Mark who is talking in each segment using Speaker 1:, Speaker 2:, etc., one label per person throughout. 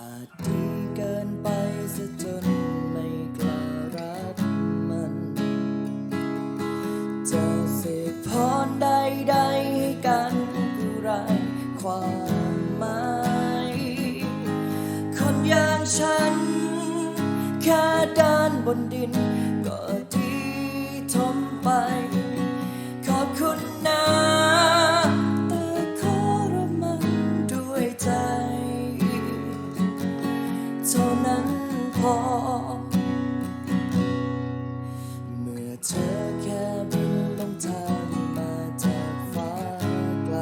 Speaker 1: อาจดีเกินไปเสียจนไม่กล้ารักมัน จะเสกพรใดๆให้กันผู้ไรความหมาย คนอย่างฉัน แค่เดินบนดินก็ดี อ เมื่อเธอแค่บินลงทางมาจากฟ้าไกล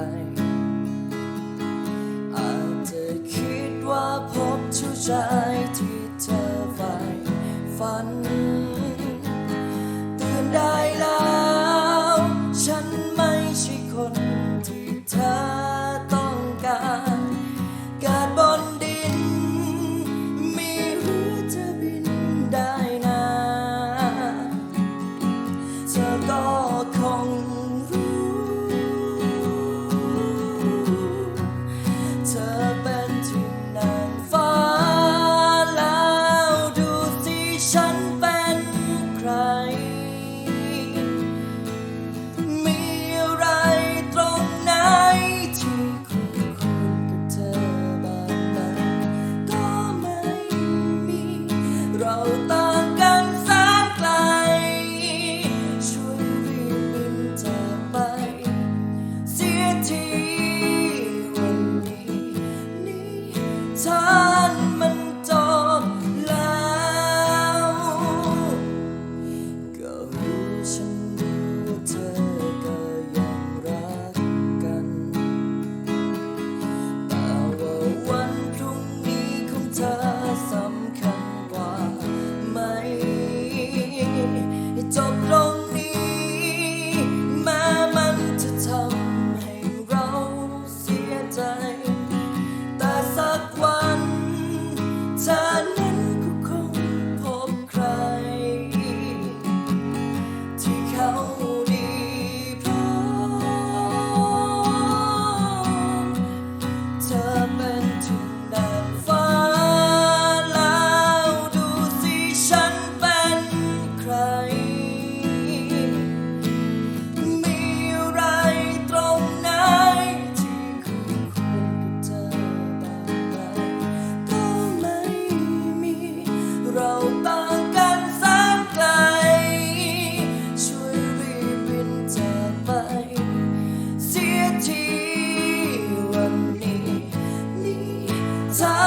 Speaker 1: อาจจะคิดว่าพบชู้ชาย time.